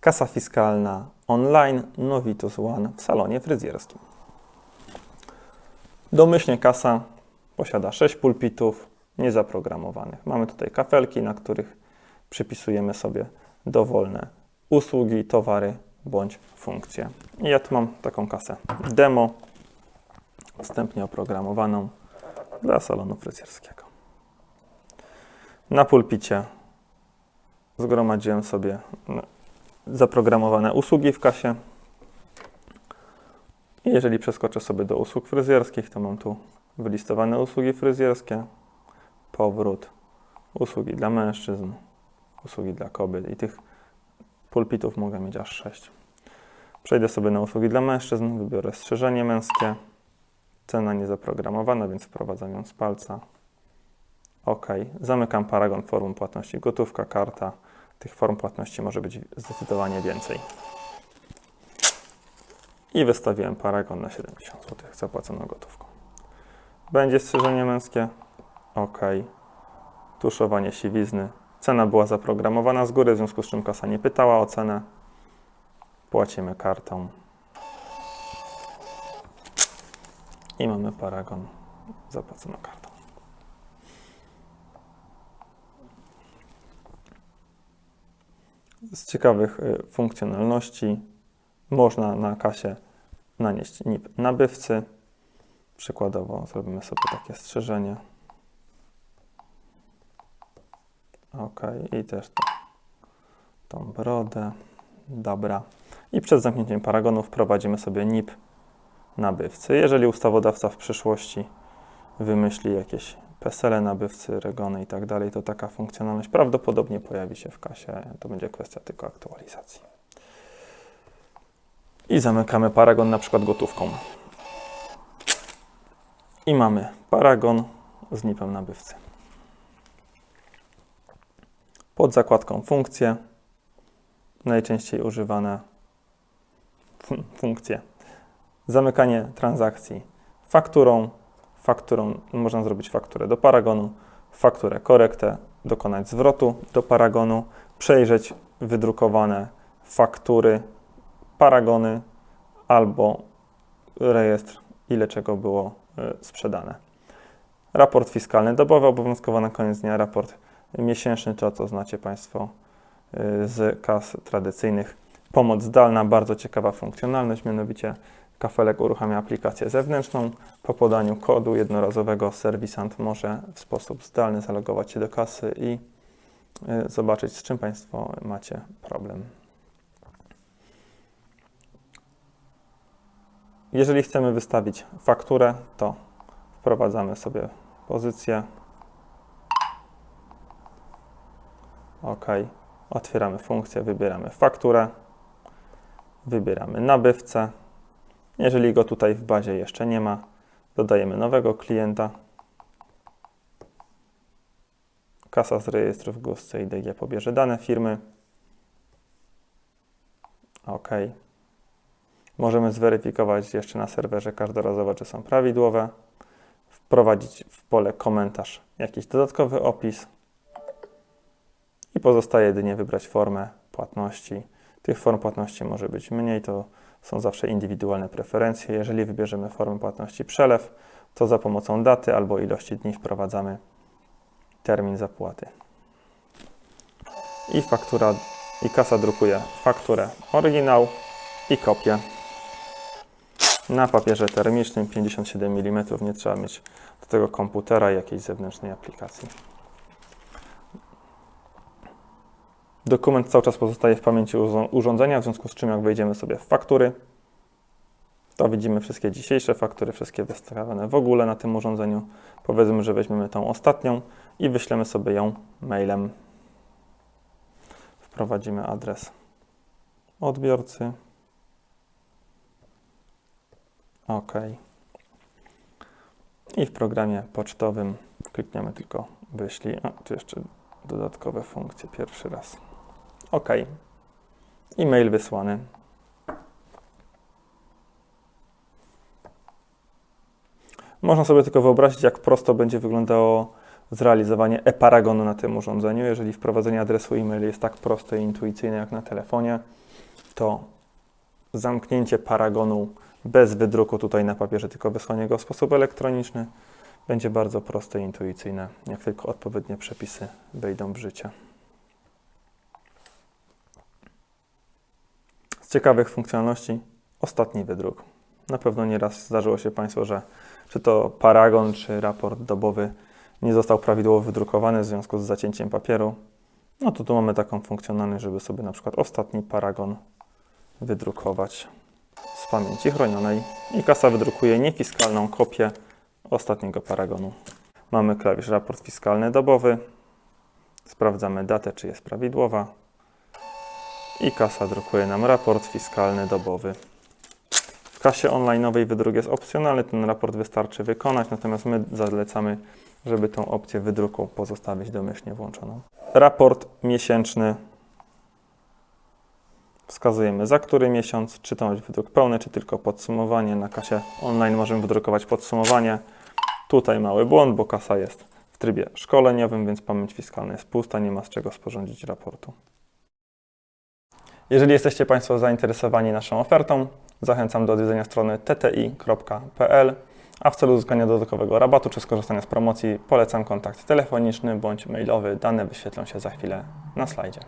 Kasa fiskalna online Novitus One w salonie fryzjerskim. Domyślnie kasa posiada 6 pulpitów niezaprogramowanych. Mamy tutaj kafelki, na których przypisujemy sobie dowolne usługi, towary bądź funkcje. I ja tu mam taką kasę demo, wstępnie oprogramowaną dla salonu fryzjerskiego. Na pulpicie zgromadziłem sobie zaprogramowane usługi w kasie. I jeżeli przeskoczę sobie do usług fryzjerskich, to mam tu wylistowane usługi fryzjerskie, powrót, usługi dla mężczyzn, usługi dla kobiet i tych pulpitów mogę mieć aż 6. Przejdę sobie na usługi dla mężczyzn, wybiorę strzeżenie męskie, cena niezaprogramowana, więc wprowadzam ją z palca. OK. Zamykam paragon form płatności gotówka, karta. Tych form płatności może być zdecydowanie więcej. I wystawiłem paragon na 70 zł zapłaconą gotówką. Będzie strzyżenie męskie. OK. Tuszowanie siwizny. Cena była zaprogramowana z góry, w związku z czym kasa nie pytała o cenę. Płacimy kartą. I mamy paragon zapłaconą kartą. Z ciekawych y, funkcjonalności można na kasie nanieść NIP nabywcy. Przykładowo zrobimy sobie takie strzeżenie. OK, i też to, tą brodę. Dobra. I przed zamknięciem paragonu wprowadzimy sobie NIP nabywcy. Jeżeli ustawodawca w przyszłości wymyśli jakieś PESEL nabywcy, regony i tak dalej, to taka funkcjonalność prawdopodobnie pojawi się w kasie. To będzie kwestia tylko aktualizacji. I zamykamy paragon na przykład gotówką. I mamy paragon z NIP-em nabywcy. Pod zakładką funkcje najczęściej używane fun- funkcje. Zamykanie transakcji fakturą. Fakturą można zrobić fakturę do paragonu, fakturę korektę, dokonać zwrotu do paragonu, przejrzeć wydrukowane faktury, paragony albo rejestr, ile czego było y, sprzedane. Raport fiskalny dobowy obowiązkowo na koniec dnia, raport miesięczny, to co znacie Państwo y, z kas tradycyjnych. Pomoc zdalna, bardzo ciekawa funkcjonalność, mianowicie kafelek uruchamia aplikację zewnętrzną. Po podaniu kodu jednorazowego serwisant może w sposób zdalny zalogować się do kasy i y, zobaczyć, z czym Państwo macie problem. Jeżeli chcemy wystawić fakturę, to wprowadzamy sobie pozycję. OK. Otwieramy funkcję, wybieramy fakturę, wybieramy nabywcę. Jeżeli go tutaj w bazie jeszcze nie ma, dodajemy nowego klienta. Kasa z rejestrów GUS CIDG pobierze dane firmy. OK. Możemy zweryfikować jeszcze na serwerze każdorazowo, czy są prawidłowe. Wprowadzić w pole komentarz jakiś dodatkowy opis. I pozostaje jedynie wybrać formę płatności. Tych form płatności może być mniej, to są zawsze indywidualne preferencje. Jeżeli wybierzemy formę płatności przelew, to za pomocą daty albo ilości dni wprowadzamy termin zapłaty. I faktura, i kasa drukuje fakturę oryginał i kopię. Na papierze termicznym 57 mm nie trzeba mieć do tego komputera i jakiejś zewnętrznej aplikacji. Dokument cały czas pozostaje w pamięci urządzenia, w związku z czym jak wejdziemy sobie w faktury, to widzimy wszystkie dzisiejsze faktury, wszystkie wystawione w ogóle na tym urządzeniu. Powiedzmy, że weźmiemy tą ostatnią i wyślemy sobie ją mailem. Wprowadzimy adres odbiorcy. OK. I w programie pocztowym klikniemy tylko wyślij. A, tu jeszcze dodatkowe funkcje pierwszy raz. OK. E-mail wysłany. Można sobie tylko wyobrazić, jak prosto będzie wyglądało zrealizowanie e-paragonu na tym urządzeniu, jeżeli wprowadzenie adresu e-mail jest tak proste i intuicyjne jak na telefonie. to zamknięcie paragonu bez wydruku tutaj na papierze, tylko wysłanie go w sposób elektroniczny będzie bardzo proste i intuicyjne, jak tylko odpowiednie przepisy wejdą w życie. Z ciekawych funkcjonalności ostatni wydruk. Na pewno nieraz zdarzyło się Państwu, że czy to paragon, czy raport dobowy nie został prawidłowo wydrukowany w związku z zacięciem papieru. No to tu mamy taką funkcjonalność, żeby sobie na przykład ostatni paragon wydrukować z pamięci chronionej i kasa wydrukuje niefiskalną kopię ostatniego paragonu. Mamy klawisz raport fiskalny dobowy. Sprawdzamy datę, czy jest prawidłowa. I kasa drukuje nam raport fiskalny dobowy. W kasie online'owej wydruk jest opcjonalny, ten raport wystarczy wykonać, natomiast my zalecamy, żeby tą opcję wydruku pozostawić domyślnie włączoną. Raport miesięczny. Wskazujemy za który miesiąc, czy to ma być wydruk pełny, czy tylko podsumowanie. Na kasie online możemy wydrukować podsumowanie. Tutaj mały błąd, bo kasa jest w trybie szkoleniowym, więc pamięć fiskalna jest pusta, nie ma z czego sporządzić raportu. Jeżeli jesteście Państwo zainteresowani naszą ofertą, zachęcam do odwiedzenia strony tti.pl, a w celu uzyskania dodatkowego rabatu czy skorzystania z promocji polecam kontakt telefoniczny bądź mailowy. Dane wyświetlą się za chwilę na slajdzie.